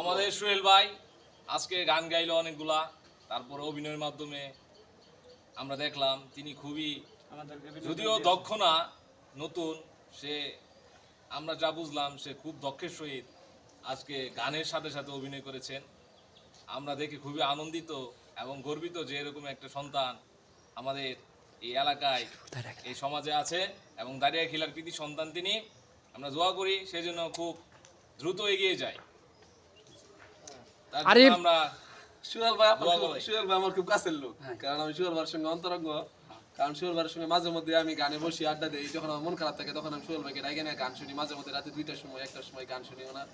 আমাদের সোহেল ভাই, আজকে গান গাইলো অনেকগুলা, তারপরে অভিনয়ের মাধ্যমে আমরা দেখলাম তিনি খুবই, যদিও দক্ষ না, নতুন, সে আমরা যা বুঝলাম সে খুব দক্ষের সহিত আজকে গানের সাথে সাথে অভিনয় করেছেন। আমরা দেখে খুবই আনন্দিত এবং গর্বিত যে এরকম একটা সন্তান আমাদের এই এলাকায়, এই সমাজে আছে এবং দাঁড়িয়ে খিলার কৃতি সন্তান তিনি। আমরা দোয়া করি সেই জন্য খুব দ্রুত এগিয়ে যায়। আরিফ- সুহেল ভাই আপনার দোয়া খুব- করি। সুহেল ভাই আমার খুব কাছের লোক। কারণ আমি সুহেল ভাইয়ের সঙ্গে অন্তরঙ্গ। কারণ সুহেল ভাইয়ের সঙ্গে মাঝে মধ্যে আমি গানে বসি আড্ডা দিই। যখন আমার মন খারাপ থাকে তখন আমি সুহেল ভাইকে ডাইকে নিয়ে গান শুনি। মাঝে মধ্যে রাতে দুইটার সময় একটার সময় গান শুনি ওনার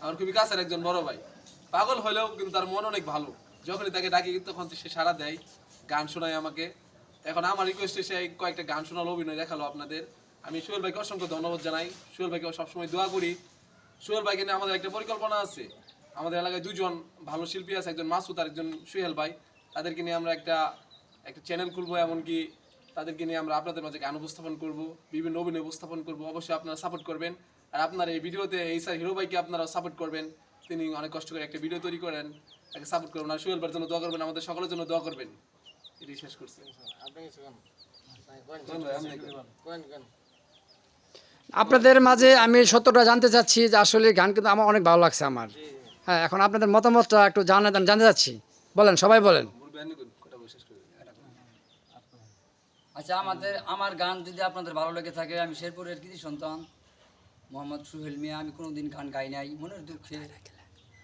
আমার খুবই কাছের একজন বড় ভাই। পাগল হলেও কিন্তু তার মন অনেক ভালো। যখনই তাকে ডাকি তখন সে সাড়া দেয় গান শোনায় আমাকে। এখন আমার রিকোয়েস্টে সে কয়েকটা গান শোনালো অভিনয় দেখাল আপনাদের। আমি সুহেল ভাইকে অসংখ্য ধন্যবাদ জানাই। সুহেল ভাইকে সবসময় দোয়া করি। সোহেল ভাইকে নিয়ে আমাদের একটা পরিকল্পনা আছে। আমাদের এলাকায় দুজন ভালো শিল্পী আছে একজন মাসুদ আর একজন সুহেল ভাই। তাদেরকে নিয়ে আমরা একটা একটা চ্যানেল খুলবো এমনকি তাদেরকে নিয়ে আমরা আপনাদের মাঝে গান উপস্থাপন করব বিভিন্ন অভিনয় উপস্থাপন করব। অবশ্যই আপনারা সাপোর্ট করবেন। আর আপনার এই ভিডিওতে এই স্যার হিরো ভাইকে আপনারা সাপোর্ট করবেন। তিনি অনেক কষ্ট করে একটা ভিডিও তৈরি করেন তাকে সাপোর্ট করবেন। আর সুহেল ভাইয়ের জন্য দোয়া করবেন আমাদের সকলের জন্য দোয়া করবেন। এটি শেষ করছি। আপনাদের মাঝে আমি সত্যটা জানতে চাচ্ছি যে আসলে গান কিন্তু আমার অনেক ভালো লাগছে আমার। হ্যাঁ এখন আপনাদের মতামতটা একটু জানা জানতে চাচ্ছি। বলেন, সবাই বলেন। আচ্ছা আমাদের, আমার গান যদি আপনাদের ভালো লেগে থাকে, আমি শেরপুরের কৃতি সন্তান, মোহাম্মদ সুহেল মিয়া, আমি কোনো দিন গান গাই নাই। মনের দুঃখে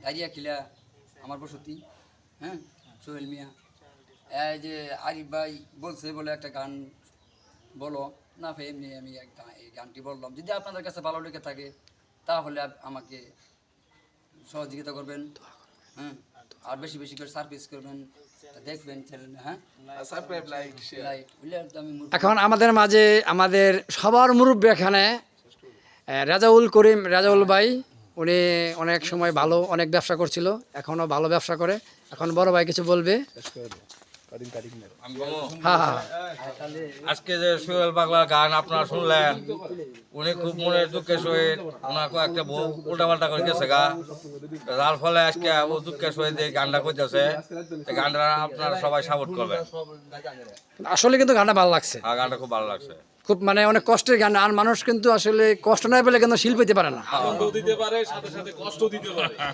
দাঁড়িয়া খিলা আমার বসতি হ্যাঁ সুহেল মিয়া। এই যে আরিফ ভাই বলছে বলে একটা গান, বলো। না এমনি আমি এই গানটি বললাম। যদি আপনাদের কাছে ভালো লেগে থাকে, তাহলে আমাকে সহযোগিতা করবেন। হ্যাঁ আর বেশি বেশি করে সার্ভিস করবেন। দেখবেন হ্যাঁ? আর সাবস্ক্রাইব লাইক শেয়ার লাইট বুঝলে তো আমি মূর্খ। এখন আমাদের মাঝে আমাদের সবার মুরব্বী এখানে রাজাউল করিম রাজাউল ভাই উনি অনেক সময় ভালো অনেক ব্যবসা করছিল এখনও ভালো ব্যবসা করে। এখন বড় ভাই কিছু বলবে? আজকে যে সোহেল পাগলার গান আপনারা শুনলেন উনি খুব মনের দুঃখের সহিত ওনার একটা বউ উল্টাপাল্টা করে গেছে গা। যার ফলে আজকে ও দুঃখের সহিত এই গানটা করতেছে। গানটা আপনারা সবাই সাপোর্ট করবেন। আসলে কিন্তু গানটা ভালো লাগছে। আর গানটা খুব ভালো লাগছে। খুব মানে অনেক কষ্টের গান আর মানুষ কিন্তু আসলে কষ্ট না পেলে কিন্তু শিল্প পারে না। দিতে পারে সাথে সাথে কষ্ট দিতে পারে।